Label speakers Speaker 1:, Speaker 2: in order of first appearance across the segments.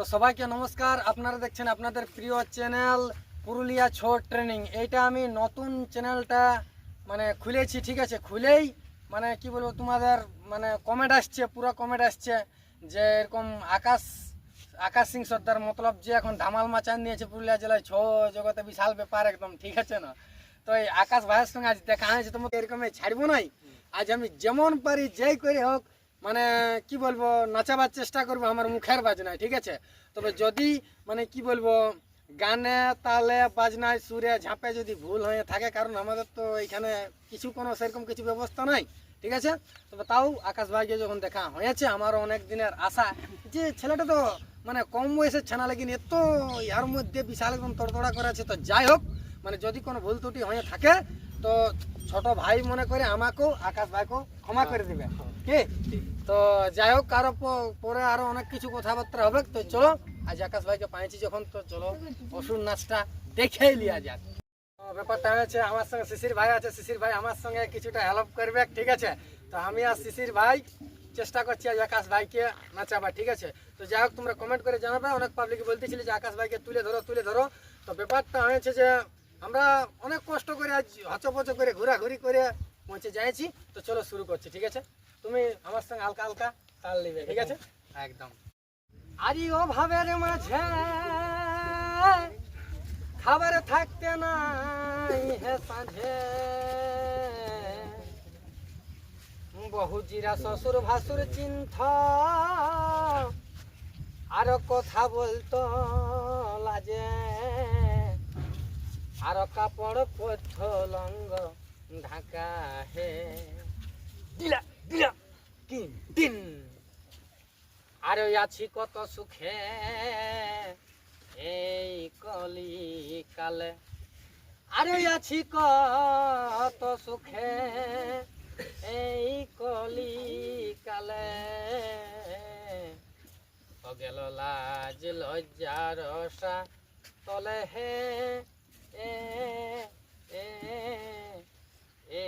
Speaker 1: তো সবাইকে নমস্কার। আপনারা দেখছেন আপনাদের প্রিয় চ্যানেল পুরুলিয়া ছোট ট্রেনিং। এইটা আমি নতুন চ্যানেলটা মানে খুলেছি, ঠিক আছে? খুলেই মানে কি বলব, তোমাদের মানে কমেন্ট আসছে, পুরো কমেন্ট আসছে যে এরকম আকাশ আকাশ সিং সর্দার মতলব যে এখন ধামাল মাচান নিয়েছে পুরুলিয়া জেলায়, ছ জগতে বিশাল ব্যাপার একদম, ঠিক আছে না? তো এই আকাশ ভাইয়ের সঙ্গে আজ দেখা হয়েছে, তোমাকে এরকম ছাড়বো নাই? আজ আমি যেমন পারি, যেই করে হোক মানে কি বলব, নাচাবার চেষ্টা করব আমার মুখের বাজনায়, ঠিক আছে? তবে যদি মানে কি বলব, গানে, তালে, বাজনায়, সুরে, ঝাঁপে যদি ভুল হয়ে থাকে, কারণ আমাদের তো এখানে কিছু কোনো সেরকম কিছু ব্যবস্থা নাই, ঠিক আছে? তবে তাও আকাশ ভাইকে যখন দেখা হয়েছে আমারও অনেক দিনের আশা যে ছেলেটা তো মানে কম বয়সের ছানা লাগিন এত ইয়ার মধ্যে বিশাল একদম তড়তড়া করে আছে, তো যাই হোক মানে যদি কোনো ভুল ত্রুটি হয়ে থাকে, তো ছোট ভাই মনে করে আমাকেও আকাশ ভাইকেও ক্ষমা করে দিবে। কি? তো যাই হোক কারও পরে আরও অনেক কিছু কথাবার্তা হবে। তো চলো আজ আকাশ ভাইকে পাইছি যখন তো চলো অসুর নাচটা দেখেই লিয়া যাক। ব্যাপারটা হয়েছে আমার সঙ্গে শিশির ভাই আছে। শিশির ভাই আমার সঙ্গে কিছুটা হেল্প করবে ঠিক আছে? তো আমি আর শিশির ভাই চেষ্টা করছি আজ আকাশ ভাইকে নাচাবা ঠিক আছে? তো যাই হোক তোমরা কমেন্ট করে জানাবে। অনেক পাবলিক বলতেছিলে যে আকাশ ভাইকে তুলে ধরো তুলে ধরো। তো ব্যাপারটা হয়েছে যে আমরা অনেক কষ্ট করে আজ হচপচ করে ঘোরাঘুরি করে পৌঁছে যাইছি তো চলো শুরু করছি ঠিক আছে? তুমি আমার সঙ্গে হালকা হালকা তাল নিবে ঠিক আছে? একদম। আরি অভাবের মাঝে খাবার থাকতে নাই হে সাঁঝে। বহু জিরা শ্বশুর ভাসুর চিন্থ আর কথা বলতো লাজে। আর কাপড় পথ লঙ্গ ঢাকা হে। দিলা দিলা কিন দিন আর আছি কত সুখে। এই কলি কালে আর আছি কত সুখে। এই কলি কালে গেল লাজ লজ্জা রসা তলে হে। এ এ এ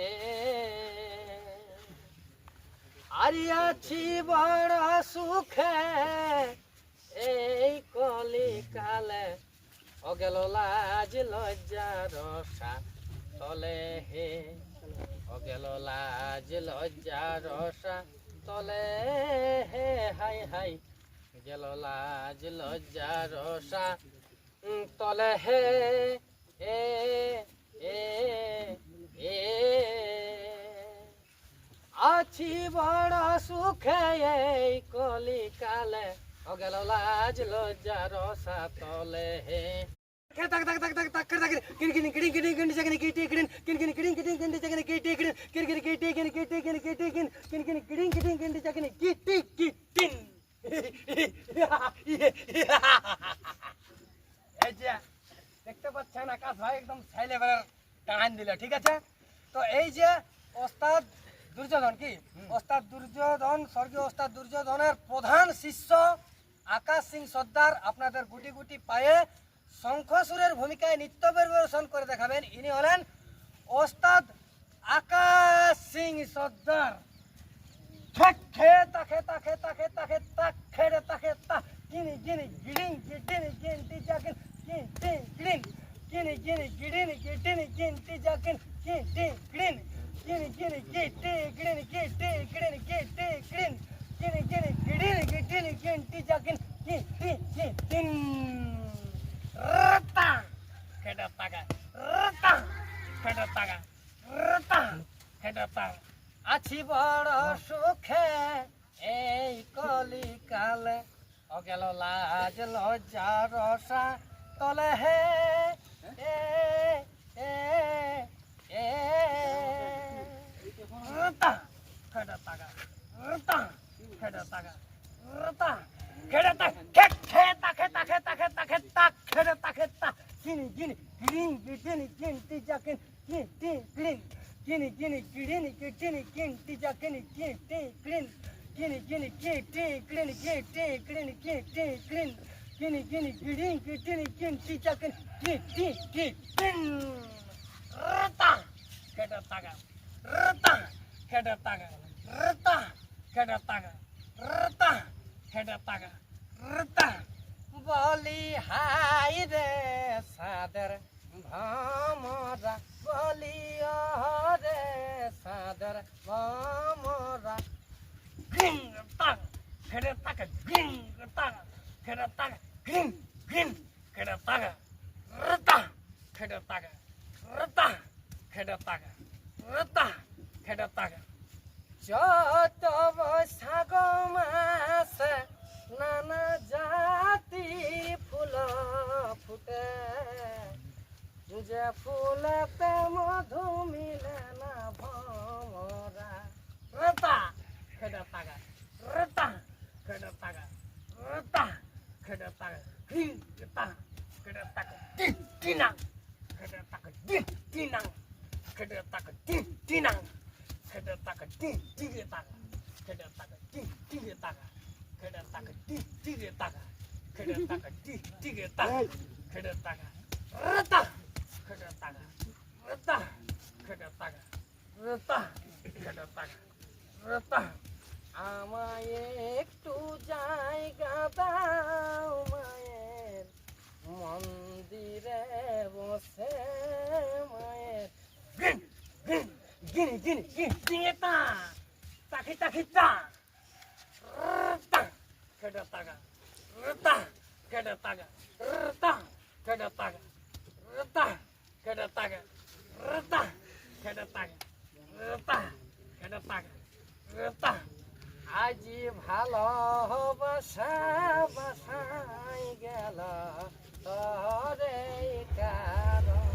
Speaker 1: আরিয়াছি বড় সুখে, এই কলি কালে অগেল লাজ লজ্জা রসা তলে হে। অগেল লাজ লজ্জা রসা তলে হে, হাই হাই। গেল লাজ লজ্জা রসা তলে হে। আছি বড় সুখে এই কলিকালে অগেল লাজ লজ্জা রসা তলে হে তাক পাচ্ছেন আকাশ ভাই একদম ছাই লেভেলের টান দিল ঠিক আছে তো এই যে ওস্তাদ দুর্যোধন কি ওস্তাদ দুর্যোধন স্বর্গীয় ওস্তাদ দুর্যোধনের প্রধান শিষ্য আকাশ সিং সর্দার আপনাদের গুটি গুটি পায়ে শঙ্খসুরের ভূমিকায় নৃত্য পরিবেশন করে দেখাবেন ইনি হলেন ওস্তাদ আকাশ সিং সর্দার খেতা খেতা খেতা খেতা খেতা খেড়ে তা খেতা গিনি গিনি গিডিং গিনি ಗಿಣಿ ಗಿಣಿ ಗಿಡಿನಿ ಗಿಟ್ಟಿನಿ ಗಿಂಟಿ ಜಾಕಿನ್ ಗಿಂಟಿ ಗಿಡಿನಿ ಗಿಣಿ ಗಿಣಿ ಗಿಟ್ಟಿ ಗಿಡಿನಿ ಗಿಟ್ಟಿ ಗಿಡಿನಿ ಗಿಟ್ಟಿ ಗಿಡಿನಿ ಗಿಣಿ ಗಿಣಿ ಗಿಡಿನಿ गिनी गिड़िन गिटिन गिनती जखिन गिटी क्लिन गिनी गिनी गिटी क्लिन गिटी क्लिन गिटी क्लिन गिनी गिनी गिड़िन गिटिन गिनती जखिन गिटी गिटिन रता केडता गा रता केडता गा रता केडता गा रता केडता गा रता। बोली हाय रे सादर
Speaker 2: भामरा। বলিও রে সাদর মমরা।
Speaker 1: গ্রিং তাক ফেরে তাক গ্রিং তাক ফেরে তাক গ্রিং গ্রিং ফেরে তাক রতা ফেরে তাক রতা ফেরে তাক রতা ফেরে তাক
Speaker 2: যত সাগম আছে, নানা জাতি ফুল ফুটে। যে ফুলেতে মধু মিলে না ভমরা
Speaker 1: রতা খেড়ে তাকে রতা খেড়ে তাকে রতা খেড়ে তাকে গ্রিং তা খেড়ে তাকে টি টিনা খেড়ে তাকে টি টিনা খেড়ে তাকে টি টিনা খেড়ে তাকে টি টিগে তাকে খেড়ে তাকে টি টিগে তাকে খেড়ে তাকে টি টিগে তাকে খেড়ে তাকে টি টিগে তাকে খেড়ে তাকে রতা
Speaker 2: আমায় একটু জায়গা দাও, মায়ের মন্দিরে বসে, মায়ের
Speaker 1: গিনি গিনি গিনি তা তাকি তাকি, তা। কেটে তাগা। রেতা কেটে তাগা। রেতা কেটে তাগা। রেতা কেটে তাগা।
Speaker 2: আজি ভালো বাসা বাসাই গেল তরে কারণ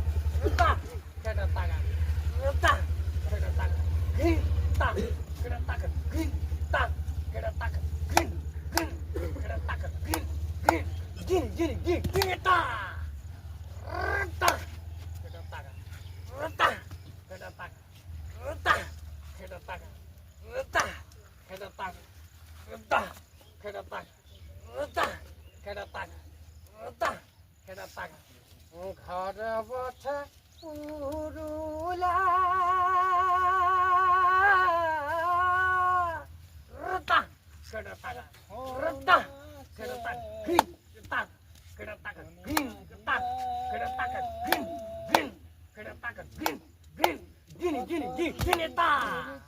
Speaker 1: কেটা তাগা তা কেটা তাগা ঘি তা কেটা তাগা ঘি তা কেটা তাগা ঘি ঘি কেটা তাগা ঘি ঘি ঘি ঘি ঘি ঘি তা datang entah ke datang entah ke datang entah ke datang
Speaker 2: ঘর বসে উরুলা
Speaker 1: retak ke datang retak ke datang hin retak ke datang hin retak ke datang hin hin ke datang hin hin gini gini gini gini tak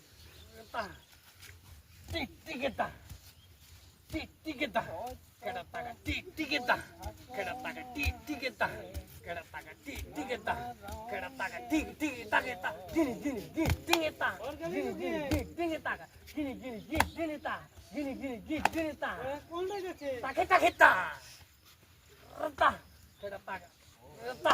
Speaker 1: টিকটিকেতা টিকটিকেতা কেডা টাকা টিকটিকেতা কেডা টাকা টিকটিকেতা কেডা টাকা টিকটিকেতা কেডা টাকা টিকটিকেতা কেতা জিনি জিনি টিকটিকেতা জিনি জিনি টিকটিকেতা জিনি জিনি টিকটিকেতা জিনি জিনি টিকটিকেতা কোন লাগেছে টাকা টাকা তা কেডা টাকা তা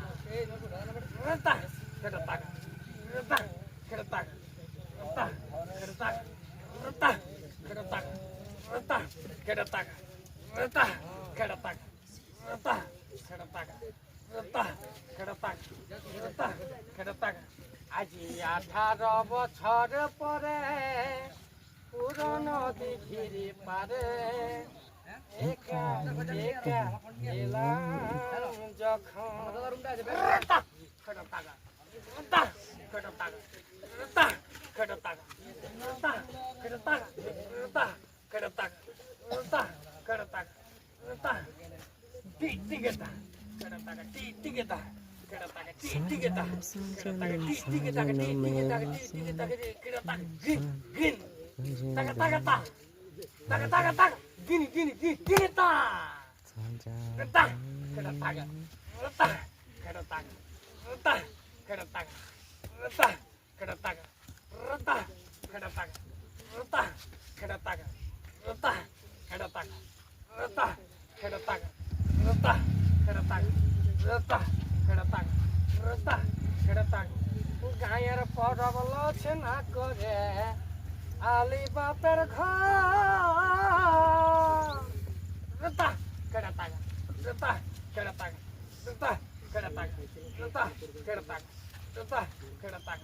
Speaker 1: ঝড় পরে পুরনো দিঘির পারে একা একা এলাম যখন টিগেতা টিগেতা টিগেতা gini gini gini gini tak retak kena tangan retak kena tangan retak kena tangan retak kena tangan retak kena tangan retak kena tangan retak kena tangan retak kena tangan retak kena tangan retak খেড়াতাক রস্তা খেড়াতাক গায়ের পরবল না করে আলি বাপের ঘর রতা খেড়াতাক রতা খেড়াতাক রতা খেড়াতাক রতা খেড়াতাক রতা খেড়াতাক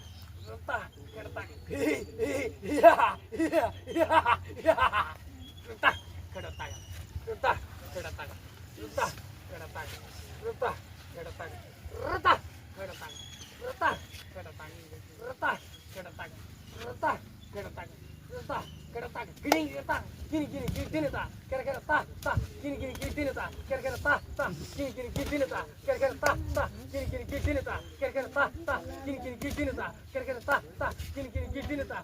Speaker 1: রতা খেড়াতাক ইয়া ইয়া ইয়া ইয়া রতা খেড়াতাক রতা খেড়াতাক রতা খেড়াতাক রতা খেড়াতাক retak
Speaker 2: kedatang retak kedatang retak kedatang retak kedatang retak kedatang gini kedatang gini gini gini
Speaker 1: gini tak kira kira tak tak gini gini gini gini tak kira kira tak tak gini gini gini gini tak kira kira tak tak gini gini gini gini tak kira kira tak tak gini gini gini gini tak kira kira tak tak gini gini gini gini tak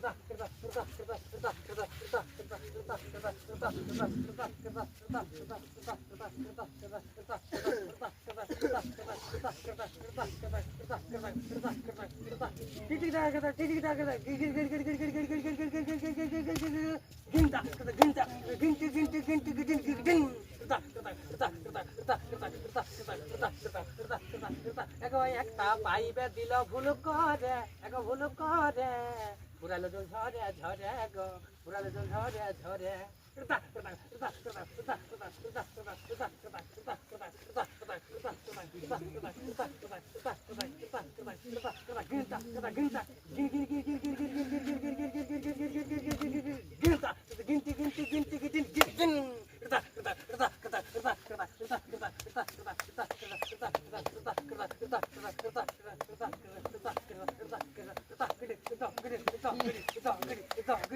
Speaker 1: একটা পাইবে দিল ভুল করে এক ভুল করে পুরালো জল ঝরে ঝরে গো পুরালো জল ঝরে ঝরে It's all good. It's all good. It's all good.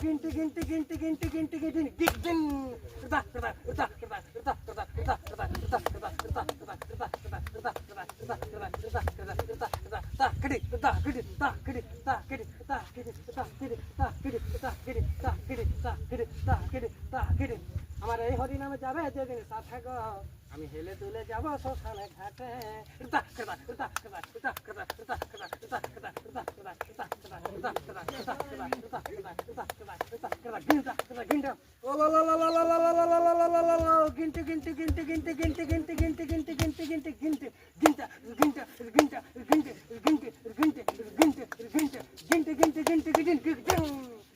Speaker 1: గింటి గింటి గింటి గింటి
Speaker 2: గింటి గింటి గిగ్ గిన్
Speaker 3: కృత కృత కృత కృత కృత కృత కృత
Speaker 1: కృత కృత కృత కృత కృత కృత కృత కృత కృత తాకిడి తాకిడి తాకిడి తాకిడి తాకిడి తాకిడి తాకిడి తాకిడి తాకిడి తాకిడి తాకిడి తాకిడి తాకిడి আমার এই হরি নামে যাবে যেদিন সাথে গো আমি হেলে তুলে যাবো শ্মশানে ঘাটে গিনতে গিনতে গিনতে গিনতে গিনতে গিনতে গিনতে গিনতে গিনতে গিনতে গিনতে গিনতে গিনতে গিনতে গিনতে গিনতে গিনতে গিনতে গিনতে গিনতে গিনতে গিনতে গিনতে গিনতে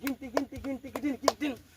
Speaker 1: ginti ginti ginti ginti ginti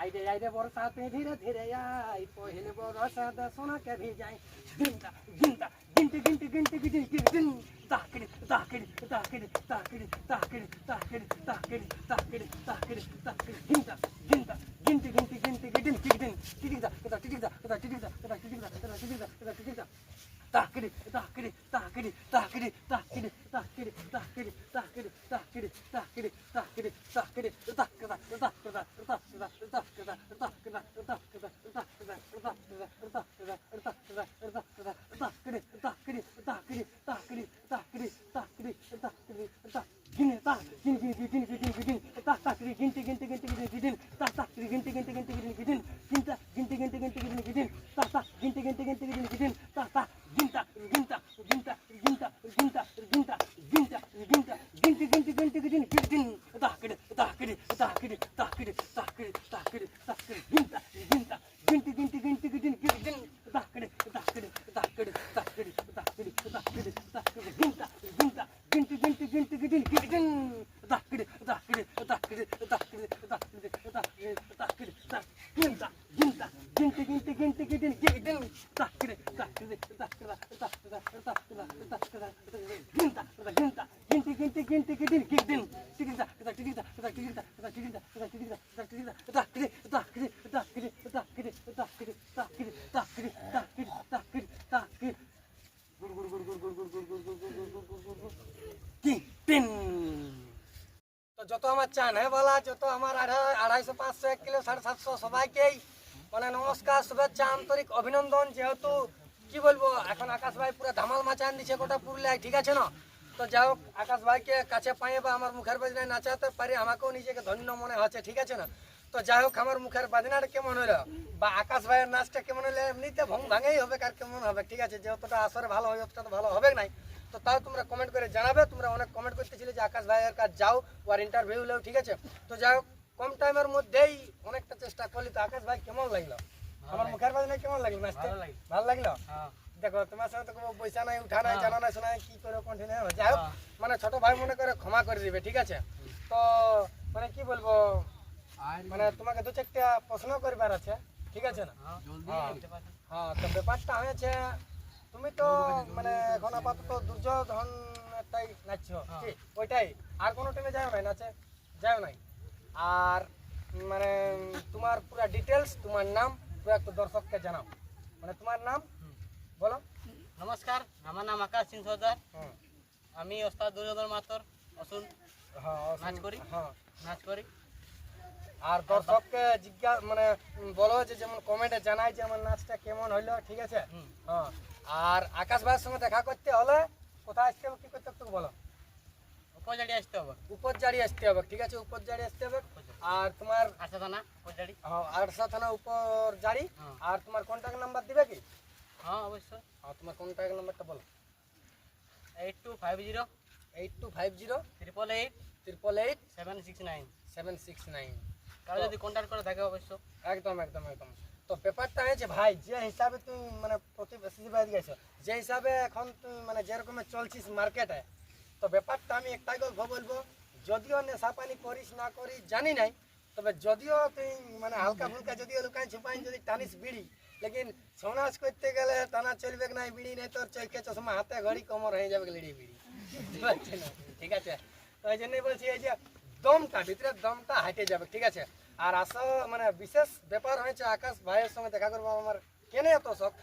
Speaker 1: আইরে আইরে বরসাতে ধীরে ধীরে আই পহিলে বরসাতে সোনাকে ভিজাই গিন্তা
Speaker 3: くりたくりたく
Speaker 1: りたくりたくりたくりたくりたくりたくりたくりたくだうたくだうたくだうたくだうたくだうたくだうたくだうたくだうたくだうたくだうたくだうたくりうたくりうたくりうたくりうたくりうたくりうたくりうたくりうたくり gini tah gini gini gini gini gini gini tah tah gini gini gini gini gini gini tah tah gini gini gini gini gini gini ginta gini gini gini gini gini tah tah gini gini gini gini gini tah tah
Speaker 3: ginta ginta ginta ginta ginta ginta ginta ginta ginti ginti ginti gini gini tah gini tah gini tah gini tah gini tah gini tah gini tah gini tah gini ginta ginta ginta
Speaker 1: যত আমার চানেওয়ালা যত আমার আড়াই, আড়াইশো, পাঁচশো, এক kilo, সাড়ে সাতশো, সবাইকেই মানে নমস্কার, শুভেচ্ছা, আন্তরিক অভিনন্দন। যেহেতু, কি বলব, এখন আকাশ ভাই পুরো ধামাল মাচান দিচ্ছে গোটা পুরুলিয়ায়, ঠিক আছে না? তো যাই হোক, আকাশ ভাইকে কাছে পাইয়ে বা আমার মুখের বাজনায় নাচাতে পারি, আমাকেও নিজেকে ধন্য মনে হচ্ছে, ঠিক আছে না? তো যাই হোক, আমার মুখের বাজনাটা কেমন হলো? বা আকাশ ভাইয়ের নাচটা কেমন হলে? এমনিতে ভং ভাঙেই হবে, কার কেমন হবে, ঠিক আছে? যতটা আসরে ভালো হয়, অতটা তো ভালো হবে নাই। তো তাও তোমরা কমেন্ট করে জানাবে তোমরা অনেক কমেন্ট করতেছিলে যে আকাশ ভাইয়ের কাছে যাও ওর ইন্টারভিউ লেও ঠিক আছে? তো যাই হোক কম টাইমের মধ্যেই অনেকটা চেষ্টা করলি তো আকাশ ভাই কেমন লাগল? আমার মুখের বাজনা কেমন লাগল নাচতে?
Speaker 4: ভালো লাগল।
Speaker 1: দেখো তোমার সাথে তো পয়সা নাই উঠা নাই জানা নাই শোনা নাই কি করে কন্টিনিউ হবে? যাই হোক মানে ছোট ভাই মনে করে ক্ষমা করে দিবে ঠিক আছে? তো মানে কি বলব? মানে তোমাকে দু চারটা প্রশ্ন করবার আছে ঠিক আছে না? হ্যাঁ তো ব্যাপারটা হয়েছে তুমি তো মানে এখন আপাতত দুর্যোধন একটাই নাচছো কি ওইটাই। আর কোনো টিমে যাও নাই নাচে যাও নাই। আর মানে তোমার পুরো ডিটেলস তোমার নাম পুরো একটু দর্শককে জানাও। মানে তোমার নাম? বলো।
Speaker 5: নমস্কার আমার নাম আকাশ সিং সর্দার। আমি ওস্তাদ দুর্যোধন মাতর অসুল।
Speaker 1: হ্যাঁ
Speaker 5: নাচ করি?
Speaker 1: হ্যাঁ।
Speaker 5: নাচ করি।
Speaker 1: আর দর্শককে জিজ্ঞাসা মানে বলো যে যেমন কমেন্টে জানাই যে আমার নাচটা কেমন হইল ঠিক আছে। হ্যাঁ। আর আকাশ ভাইয়ের সঙ্গে দেখা করতে হলে কোথায় আসতে হবে কি করতে হবে বলো।
Speaker 5: উপজাড়ি আসতে হবে।
Speaker 1: উপরজারি আসতে হবে ঠিক আছে? উপরজারি আসতে হবে। আর তোমার
Speaker 5: আসা থানা উপজাড়ি।
Speaker 1: হ্যাঁ, আরসা থানা
Speaker 5: হ্যাঁ।
Speaker 1: আর তোমার কন্ট্যাক্ট নাম্বার দিবে কি?
Speaker 5: হ্যাঁ অবশ্যই।
Speaker 1: হ্যাঁ তোমার কন্ট্যাক্ট নাম্বারটা বলো।
Speaker 5: Eight two five zero
Speaker 1: eight two five zero
Speaker 5: triple eight
Speaker 1: triple eight
Speaker 5: seven six nine
Speaker 1: seven six nine
Speaker 5: কারও যদি কন্ট্যাক্ট করে থাকে অবশ্য
Speaker 1: একদম একদম একদম। তো ব্যাপারটা হয়েছে ভাই, যে হিসাবে তুই মানে প্রতিবেশী বাড়ি গেছো, যে হিসাবে এখন তুই মানে যেরকমের চলছিস মার্কেটে তো ব্যাপারটা আমি একটাই গল্প বলব, যদিও নেশা পানি করিস না করিস, জানি নাই, তবে যদিও তুই মানে হালকা ফুলকা যদিও লুকাই ছুপাই যদি টানিস বিড়ি, লেকিন সমাজ করতে গেলে টানা চলবে না বিড়ি, নেই তোর চৈকে চশমা, হাতে ঘড়ি, কমর হয়ে যাবে লিড়ি বিড়ি ঠিক আছে? তো এই জন্যই বলছি, এই যে দমটা ভিতরে দমটা হাইটে যাবে, ঠিক আছে? আর আসো মানে বিশেষ ব্যাপার হয়েছে আকাশ ভাইয়ের সঙ্গে দেখা করব আমার। কেন এত শখ?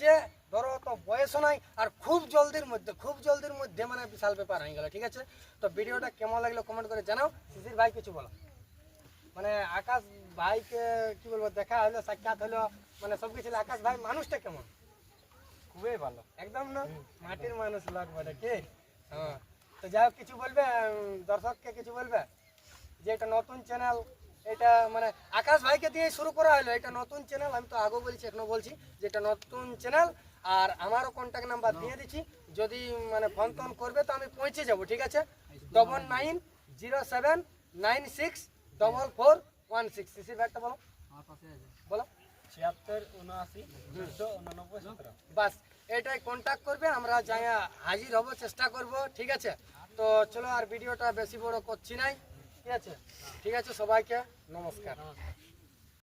Speaker 1: যে ধরো তো বয়সও নাই আর খুব জলদির মধ্যে খুব জলদির মধ্যে মানে বিশাল ব্যাপার হয়ে গেল ঠিক আছে? তো ভিডিওটা কেমন লাগল কমেন্ট করে জানাও। শিশির ভাই কিছু বলো। মানে আকাশ ভাইকে কি বলব দেখা হলো সাক্ষাৎ হলো মানে সব কিছু আকাশ ভাই মানুষটা কেমন?
Speaker 4: খুবই ভালো।
Speaker 1: একদম না? মাটির মানুষ লোক বটে কি হ্যাঁ। তো যাই হোক কিছু বলবে? দর্শককে কিছু বলবে? যে এটা নতুন চ্যানেল এটা মানে আকাশ ভাইকে দিয়ে শুরু করা হলো। এটা নতুন চ্যানেল আমি তো আগেও বলছি এখনও বলছি যে এটা নতুন চ্যানেল আর আমারও কন্ট্যাক্ট নাম্বার দিয়ে দিচ্ছি। যদি মানে ফোন টোন করবে তো আমি পৌঁছে যাব ঠিক আছে? Double nine zero seven nine six double four one six সিসির ব্যাগটা বলো। বলো।
Speaker 4: ছিয়াত্তর উনআশি দুশো উননব্বই
Speaker 1: বাস এটাই কন্ট্যাক্ট করবে আমরা যাই হাজির হব চেষ্টা করব ঠিক আছে? তো চলো আর ভিডিওটা বেশি বড় করছি নাই। ঠিক আছে? ঠিক আছে সবাইকে নমস্কার।